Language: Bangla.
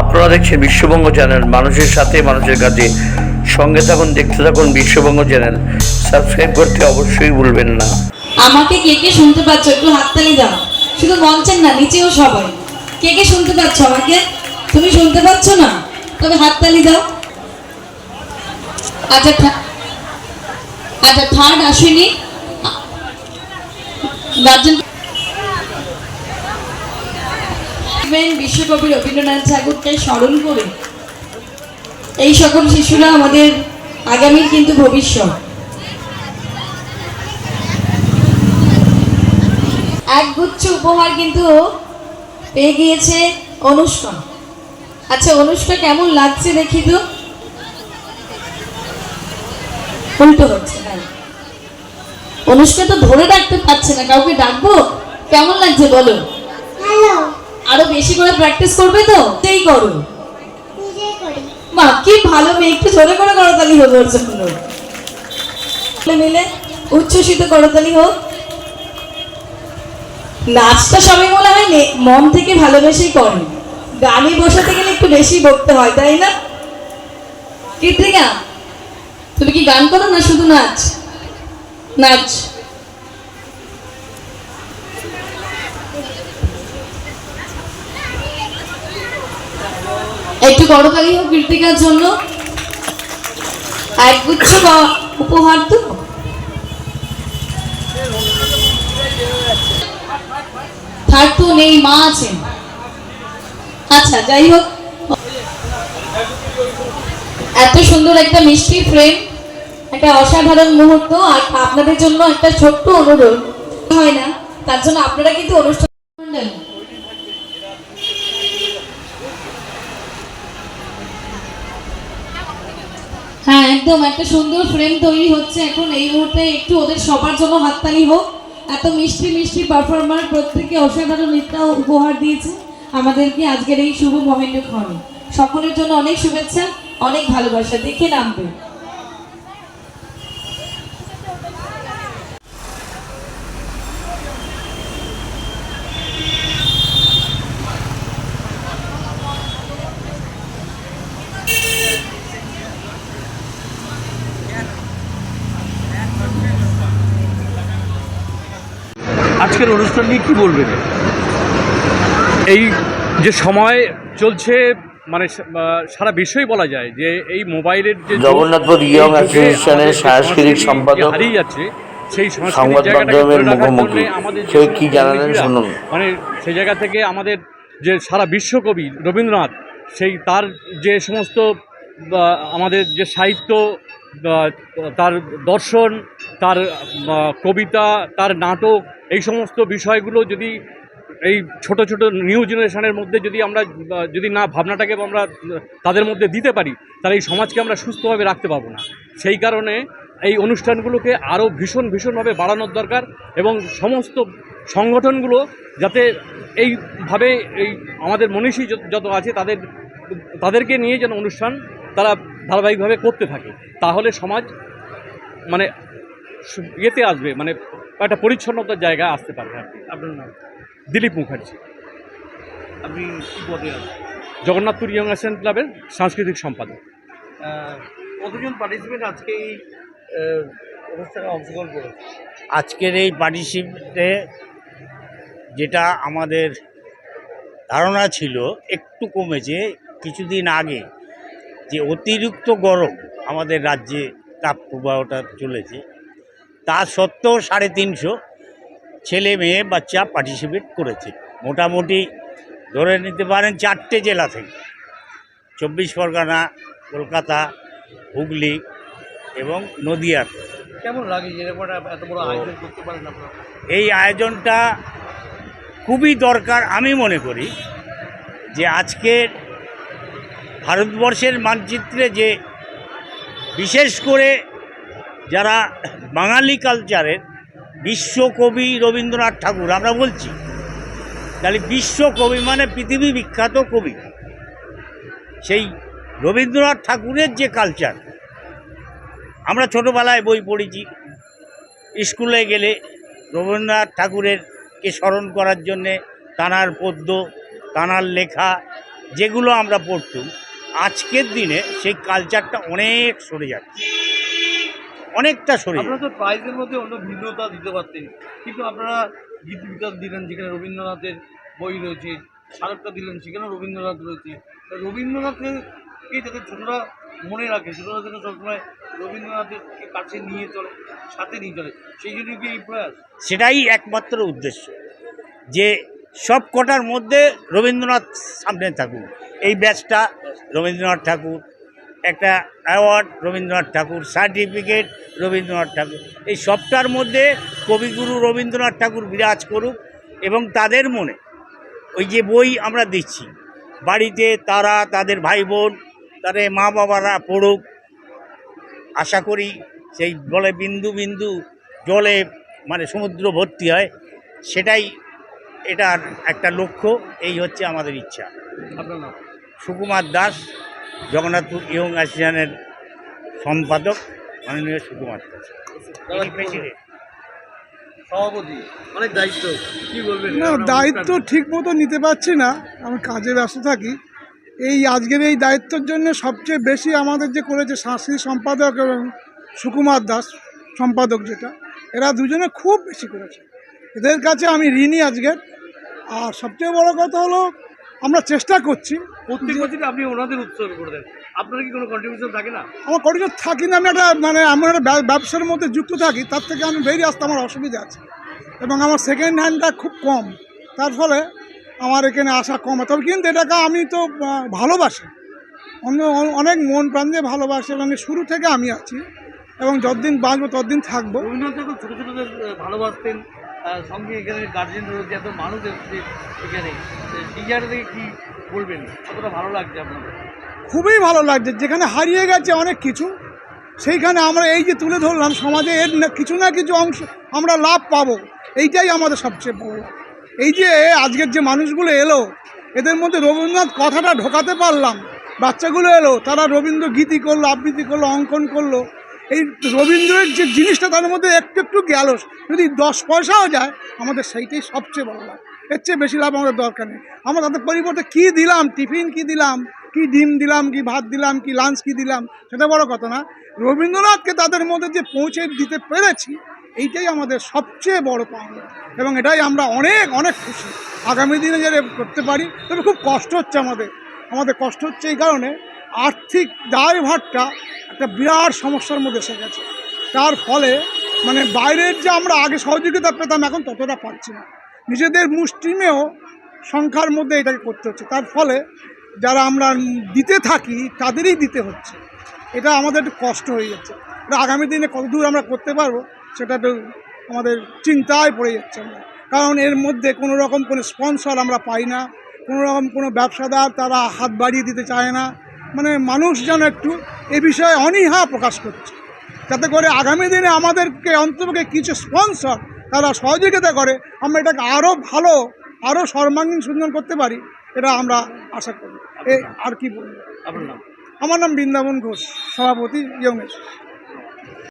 আপনারা দেখছেন বিশ্ববঙ্গ চ্যানেল। মানুষের সাথে মানুষের কাছে। সঙ্গে থাকুন, দেখতে থাকুন বিশ্ববঙ্গ চ্যানেল। সাবস্ক্রাইব করতে অবশ্যই ভুলবেন না। আমাকে কে কে শুনতে পাচ্ছ একটু হাততালি দাও। শুধু মঞ্চের না, নিচেও সবাই। কে কে শুনতে পাচ্ছ আমাকে? তুমি শুনতে পাচ্ছ না? তবে হাততালি দাও। আচ্ছা আচ্ছা থার্ড আসেনি। গার্জেন বিশ্বকবি রবীন্দ্রনাথ ঠাকুরকে স্মরণ করে। এই সকল শিশুরা আমাদের আগামীর কিন্তু ভবিষ্যৎ। একগুচ্ছ উপহার কিন্তু পেয়ে গিয়েছে অনুষ্কা। আচ্ছা অনুষ্কা কেমন লাগছে দেখি তো? উল্টো হচ্ছে হ্যাঁ। অনুষ্কা তো ধরে রাখতে পারছে না, কাউকে ডাকবো? কেমন লাগছে বলো? হ্যালো আরও বেশি করে প্র্যাকটিস করবে তো? সেই করো। মা কি ভালো মেয়ে একটু জোরে করে করতালি হোক ওর জন্য। মিলে উচ্ছ্বসিত করতালি হোক। নাচটা সবাই মনে হয় মন থেকে ভালোবেসেই করে। গানে বসাতে গেলে একটু বেশি বকতে হয় তাই না? কীর্তিকা তুমি কি গান করো না শুধু নাচ? নাচ। একটু করতালি হোক কীর্তিকার জন্য। একগুচ্ছ উপহার তো। থার্ড তো নেই, মা আছেন। আচ্ছা যাই হোক। এত সুন্দর একটা মিষ্টি ফ্রেম একটা অসাধারণ মুহূর্ত, আর আপনাদের জন্য একটা ছোট্ট অনুরোধ। হয় না, তার জন্য আপনারা কিন্তু অনুষ্ঠান মণ্ডল। হ্যাঁ একদম, একটা সুন্দর ফ্রেম তৈরি হচ্ছে এখন। এই মুহূর্তে একটু ওদের সবার জন্য হাততালি হোক। এত মিষ্টি মিষ্টি পারফরমার প্রত্যেকে অসাধারণ নৃত্য উপহার দিয়েছে আমাদেরকে আজকের এই শুভ মহেন্দ্র ক্ষণে সকলের জন্য অনেক শুভেচ্ছা, অনেক ভালোবাসা। দেখে নামবে। আজকের অনুষ্ঠান নিয়ে কী বলবেন এই যে সময় চলছে মানে সারা বিশ্বই বলা যায় যে এই মোবাইলের যে জগন্নাথপুর ইয়ং অ্যাসোসিয়েশনের সাংস্কৃতিক সম্পাদক হারিয়ে যাচ্ছে সেই সংবাদ মাধ্যমের মুখোমুখি। কেউ কি জানালেন শুনুন। মানে সেই জায়গা থেকে আমাদের যে সারা বিশ্বকবি রবীন্দ্রনাথ সেই তার যে সমস্ত আমাদের যে সাহিত্য তার দর্শন তার কবিতা তার নাটক এই সমস্ত বিষয়গুলো যদি এই ছোট ছোট নিউ জেনারেশনের মধ্যে যদি আমরা, যদি না ভাবনাটাকে আমরা তাদের মধ্যে দিতে পারি, তাহলে এই সমাজকে আমরা সুস্থভাবে রাখতে পারব না। সেই কারণে এই অনুষ্ঠানগুলোকে আরও ভীষণ ভীষণভাবে বাড়ানোর দরকার এবং সমস্ত সংগঠনগুলো যাতে এইভাবে এই আমাদের মনীষী যত- আছে তাদের, তাদেরকে নিয়ে যেন অনুষ্ঠান তারা ধারাবাহিকভাবে করতে থাকে। তাহলে সমাজ মানে ইয়েতে আসবে মানে একটা পরিচ্ছন্নতার জায়গায় আসতে পারবে আর কি। আপনার নাম? দিলীপ মুখার্জি। আপনি কি পদে আছেন? জগন্নাথপুর ইয়ং অ্যাসেন ক্লাবের সাংস্কৃতিক সম্পাদক। কতজন পার্টিসিপেন্ট আজকে এই অনুষ্ঠানে অংশগ্রহণ করেছে আজকের এই পার্টিসিপেটে যেটা আমাদের ধারণা ছিল একটু কমেছে কিছুদিন আগে যে অতিরিক্ত গরম আমাদের রাজ্যে তাপ প্রবাহটা চলেছে। তা সত্ত্বেও সাড়ে তিনশো ছেলে মেয়ে বাচ্চা পার্টিসিপেট করেছে। মোটামুটি ধরে নিতে পারেন চারটে জেলা থেকে। চব্বিশ পরগনা কলকাতা হুগলি এবং নদিয়া। কেমন লাগে এত বড় আয়োজন করতে পারেন এই আয়োজনটা খুবই দরকার আমি মনে করি যে আজকের ভারতবর্ষের মানচিত্রে যে বিশেষ করে যারা বাঙালি কালচারের বিশ্বকবি রবীন্দ্রনাথ ঠাকুর, আমরা বলছি, তাহলে বিশ্বকবি মানে পৃথিবী বিখ্যাত কবি। সেই রবীন্দ্রনাথ ঠাকুরের যে কালচার, আমরা ছোটোবেলায় বই পড়েছি, স্কুলে গেলে রবীন্দ্রনাথ ঠাকুরের কে স্মরণ করার জন্যে তানার পদ্য, তানার লেখা যেগুলো আমরা পড়তুম, আজকের দিনে সেই কালচারটা অনেক সরে যাচ্ছে। অনেকটা যাচ্ছে। আপনারা তো প্রাইজের মধ্যে অন্য ভিন্নতা দিতে পারতেন কিন্তু আপনারা গীত বিকাশ দিলেন যেখানে রবীন্দ্রনাথের বই রয়েছে স্মারকটা দিলেন সেখানে রবীন্দ্রনাথ রয়েছে। রবীন্দ্রনাথকে যাতে ছোটরা মনে রাখে ছোটরা যেন সবসময় রবীন্দ্রনাথের কাছে নিয়ে চলে সাথে নিয়ে চলে সেই জন্য কি এই প্রয়াস? সেটাই একমাত্র উদ্দেশ্য যে সব কটার মধ্যে রবীন্দ্রনাথ সামনে থাকুক এই ব্যাচটা রবীন্দ্রনাথ ঠাকুর একটা অ্যাওয়ার্ড রবীন্দ্রনাথ ঠাকুর সার্টিফিকেট রবীন্দ্রনাথ ঠাকুর। এই সবটার মধ্যে কবিগুরু রবীন্দ্রনাথ ঠাকুর বিরাজ করুক এবং তাদের মনে ওই যে বই আমরা দিচ্ছি বাড়িতে তারা তাদের ভাই বোন তাদের মা বাবারা পড়ুক আশা করি সেই বলে বিন্দু বিন্দু জলে মানে সমুদ্র ভর্তি হয় সেটাই এটার একটা লক্ষ্য এই হচ্ছে আমাদের ইচ্ছা। সুকুমার দাস। জগন্নাথপুর ইয়ং অ্যাসোসিয়েশনের সম্পাদক মাননীয় সুকুমার। দাস ইনি প্রেসিডেন্ট। সভাপতি অনেক দায়িত্ব কি বলবেন? না দায়িত্ব ঠিক মতো নিতে পারছি না আমি কাজে ব্যস্ত থাকি। এই আজকের এই দায়িত্বের জন্য সবচেয়ে বেশি আমাদের যে করেছে সাংস্কৃতিক সম্পাদক এবং সুকুমার দাস সম্পাদক যেটা এরা দুজনে খুব বেশি করেছে। এদের কাছে আমি ঋণী আজকের। আর সবচেয়ে বড় কথা হলো আমরা চেষ্টা করছি। প্রত্যেক আপনি ওনাদের উৎসর্গ করে দেন। আপনার কি কোনো কন্ট্রিবিউশন থাকে না? আমার থাকি না আমি একটা মানে আমি একটা ব্যবসার মধ্যে যুক্ত থাকি তার থেকে আমি বেরিয়ে আসতে আমার অসুবিধা আছে। এবং আমার সেকেন্ড হ্যান্ডটা খুব কম তার ফলে আমার এখানে আসা কম তবে কিন্তু এটাকে আমি তো ভালোবাসি। অন্য অনেক মন প্রাণ দিয়ে ভালোবাসি এবং শুরু থেকে আমি আছি। এবং যতদিন বাঁচবো ততদিন থাকব। রবীন্দ্রনাথ ছোটো ছোটোদের ভালোবাসতেন সঙ্গে এখানে গার্জেন রয়েছে, এত মানুষ এসছে এখানে। টিচার থেকে কি বলবেন? কতটা ভালো লাগছে আপনাদের? খুবই ভালো লাগছে। যেখানে হারিয়ে গেছে অনেক কিছু, সেইখানে আমরা এই যে তুলে ধরলাম, সমাজে এর কিছু না কিছু অংশ আমরা লাভ পাবো। এইটাই আমাদের সবচেয়ে বড়। এই যে আজকের যে মানুষগুলো এলো, এদের মধ্যে রবীন্দ্রনাথ কথাটা ঢোকাতে পারলাম। বাচ্চাগুলো এলো, তারা রবীন্দ্র গীতি করল, আবৃত্তি করল, অঙ্কন করল। এই রবীন্দ্রের যে জিনিসটা তার মধ্যে একটু একটু গেল যদি দশ পয়সাও যায়, আমাদের সেইটাই সবচেয়ে বড় লাভ। এর চেয়ে বেশি লাভ আমাদের দরকার নেই। আমরা তাদের পরিবর্তে কী দিলাম? টিফিন কী দিলাম? কি ডিম দিলাম? কি ভাত দিলাম? কি লাঞ্চ কি দিলাম? সেটা বড় কথা না। রবীন্দ্রনাথকে তাদের মধ্যে যে পৌঁছে দিতে পেরেছি, এইটাই আমাদের সবচেয়ে বড় পাওনা। এবং এটাই আমরা অনেক অনেক খুশি। আগামী দিনে যারা করতে পারি, তবে খুব কষ্ট হচ্ছে আমাদের। আমাদের কষ্ট হচ্ছে এই কারণে আর্থিক দায়ভারটা একটা বিরাট সমস্যার মধ্যে এসে গেছে। তার ফলে মানে বাইরের যে আমরা আগে সহযোগিতা পেতাম, এখন ততটা পাচ্ছি না। নিজেদের মুষ্টিমেয় সংখ্যার মধ্যে এটাকে করতে হচ্ছে। তার ফলে যারা আমরা দিতে থাকি, তাদেরই দিতে হচ্ছে। এটা আমাদের একটু কষ্ট হয়ে যাচ্ছে। এটা আগামী দিনে কতদূর আমরা করতে পারব, সেটা একটু আমাদের চিন্তায় পড়ে যাচ্ছে আমরা। কারণ এর মধ্যে কোনো রকম কোনো স্পন্সর আমরা পাই না। কোনো রকম কোনো ব্যবসাদার তারা হাত বাড়িয়ে দিতে চায় না। মানে মানুষ যেন একটু এ বিষয়ে অনীহা প্রকাশ করছে। যাতে করে আগামী দিনে আমাদেরকে অন্তপক্ষে কিছু স্পন্সর তারা সহযোগিতা করে আমরা এটাকে আরও ভালো আরও সর্বাঙ্গীন সুন্দর করতে পারি এটা আমরা আশা করি। এ আর কি বলব? আপনার নাম? আমার নাম বৃন্দাবন ঘোষ সভাপতি ইয়ংয়েশ